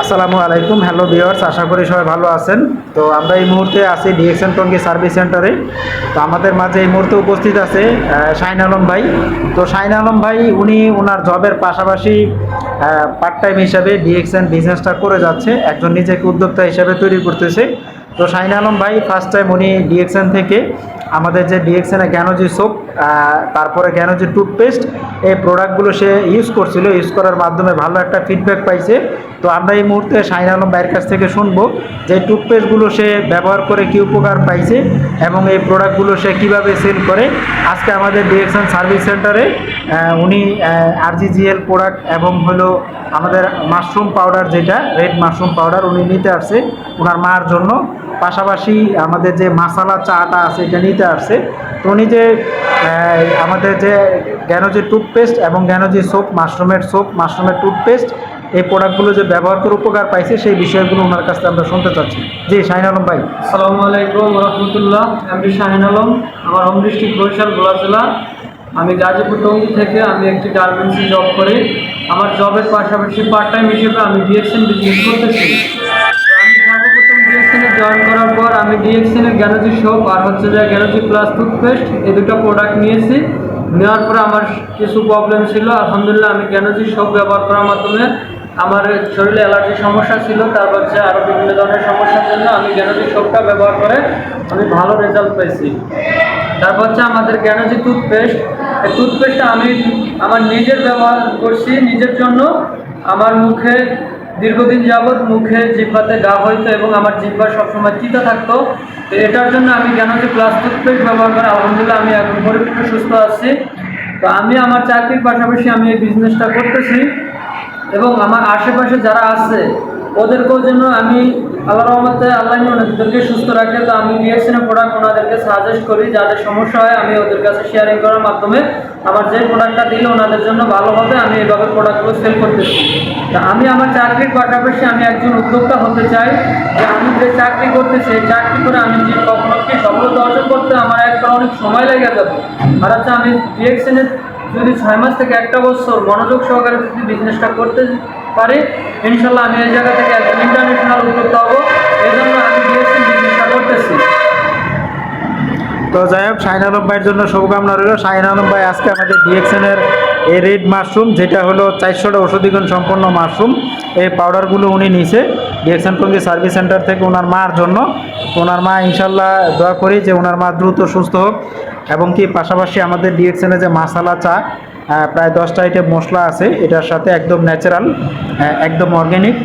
আসসালামু আলাইকুম। Hello viewers আশা করি সবাই ভালো আছেন। তো আমরা এই মুহূর্তে আছি ডিএক্সএন টঙ্গি সার্ভিস সেন্টারে। তো আমাদের মাঝে এই মুহূর্তে উপস্থিত আছে শাহিন আলম ভাই। তো শাহিন আলম ভাই, উনি ওনার জবের পাশাপাশি পার্ট টাইম হিসাবে ডিএক্সএন বিজনেসটা করে যাচ্ছে। একজন নিজেকে উদ্যোক্তা হিসাবে তৈরি করতেছে। তো শাহিন আলম ভাই ফার্স্ট টাইম উনি ডিএক্সএন থেকে আমাদের যে ডিএক্সএনে গ্যানোজি সোপ তারপরে গ্যানোজি টুথপেস্ট এই প্রোডাক্টগুলো সে ইউজ করছিল। ইউজ করার মাধ্যমে ভালো একটা ফিডব্যাক পাইছে। তো আমরা এই মুহূর্তে শাহিন আলম ভাইয়ের কাছ থেকে শুনব যে টুথপেস্টগুলো সে ব্যবহার করে কী উপকার পাইছে এবং এই প্রোডাক্টগুলো সে কীভাবে সেল করে। আজকে আমাদের ডিএক্সএন সার্ভিস সেন্টারে উনি আরজিজিএল প্রোডাক্ট এবং হলো আমাদের মাশরুম পাউডার যেটা রেড মাশরুম পাউডার উনি নিতে আসছে ওনার মার জন্য। পাশাপাশি আমাদের যে মাসালা চাটা আছে, এটা নিতে আসছে। তো উনি যে আমাদের যে গ্যানোজি টুথপেস্ট এবং গ্যানোজি সোপ মাশরুমের সোপ মাশরুমের টুথপেস্ট এই প্রোডাক্টগুলো যে ব্যবহার করে উপকার পাইছে, সেই বিষয়গুলো ওনার কাছ থেকে আমরা শুনতে চাচ্ছি। জি, শাহিন আলম ভাই। আসসালামু আলাইকুম রহমতুল্লাহ। আমি শাহিন আলম, আমার হোম ডিস্ট্রিক্ট বরিশাল, গোলা জেলা। আমি গাজীপুর টঙ্গি থেকে আমি একটি গার্মেন্টসে জব করি। আমার জবের পাশাপাশি পার্ট টাইম হিসেবে আমি ডিএক্সএন বিজনেস করতেছি। জয়েন করার পর আমি ডিএক্সএনের গ্যানোজি সোপ আর হচ্ছে যে গ্যানোজি প্লাস টুথপেস্ট এই দুটো প্রোডাক্ট নিয়েছি। নেওয়ার পর আমার কিছু প্রবলেম ছিল। আলহামদুলিল্লাহ আমি গ্যানোজি সোপ ব্যবহার করার মাধ্যমে আমার শরীরে অ্যালার্জির সমস্যা ছিল তারপর হচ্ছে আরও বিভিন্ন ধরনের সমস্যার জন্য আমি গ্যানোজি সোপটা ব্যবহার করে আমি ভালো রেজাল্ট পেয়েছি তারপর হচ্ছে আমাদের গ্যানোজি টুথপেস্ট এই টুথপেস্টটা আমি আমার নিজের ব্যবহার করছি। নিজের জন্য আমার মুখে দীর্ঘদিন যাবৎ মুখে জিব্বাতে গা হইতো এবং আমার জিব্বা সবসময় চিতা থাকতো। তো এটার জন্য আমি কেন যে প্লাস টুথপেস্ট ব্যবহার করে, আলহামদুলিল্লাহ আমি এখন পরিপূর্ণ সুস্থ আছি। তো আমি আমার চাকরির পাশাপাশি আমি এই বিজনেসটা করতেছি এবং আমার আশেপাশে যারা আছে, ওদেরকেও যেন আমি আল্লাহ রহমতে আল্লাহ ওনাদেরকে সুস্থ রাখে। তো আমি ডিএক্সএনের প্রোডাক্ট ওনাদেরকে সাজেস্ট করি, যাদের সমস্যা হয় আমি ওদের কাছে শেয়ারিং করার মাধ্যমে আমার যে প্রোডাক্টটা দিলে ওনাদের জন্য ভালো হবে, আমি এইভাবে প্রোডাক্টগুলো সেল করতেছি তা আমি আমার চাকরির পাশাপাশি আমি একজন উদ্যোক্তা হতে চাই। যে আমি যে চাকরি করতেছি এই চাকরি করে আমি যে কখনো কি সফলতা অর্জন করতে আমার একটা অনেক সময় লেগে যাবে? আর হচ্ছে আমি ডিএক্সএনের যদি ছয় মাস থেকে একটা বছর মনোযোগ সহকারে যদি বিজনেসটা করতে পারি। ইনশাল্লাহ আমি এই জায়গা থেকে একজন ইন্টারন্যাশনাল উদ্যোক্তা হব। এই জন্য আমি বিএসসি বিজনেসটা করতেছি। তো যাই হোক, শাহিন আলম ভাইয়ের জন্য শুভকামনা রইল। শাহিন আলম ভাই, আজকে আমাদের ডিএক্সএনের এই রেড মাশরুম যেটা হলো চারশোটা ওষুধিগুণ সম্পন্ন মাশরুম এই পাউডারগুলো উনি নিছে ডিএক্সএন টঙ্গি সার্ভিস সেন্টার থেকে ওনার মার জন্য। ওনার মা ইনশাল্লাহ দোয়া করি যে ওনার মা দ্রুত সুস্থ হোক এবং কি পাশাপাশি আমাদের ডিএক্সএনে যে মাসালা চা প্রায় দশটা আইটেম মশলা আছে। এটার সাথে একদম ন্যাচারাল একদম অর্গ্যানিক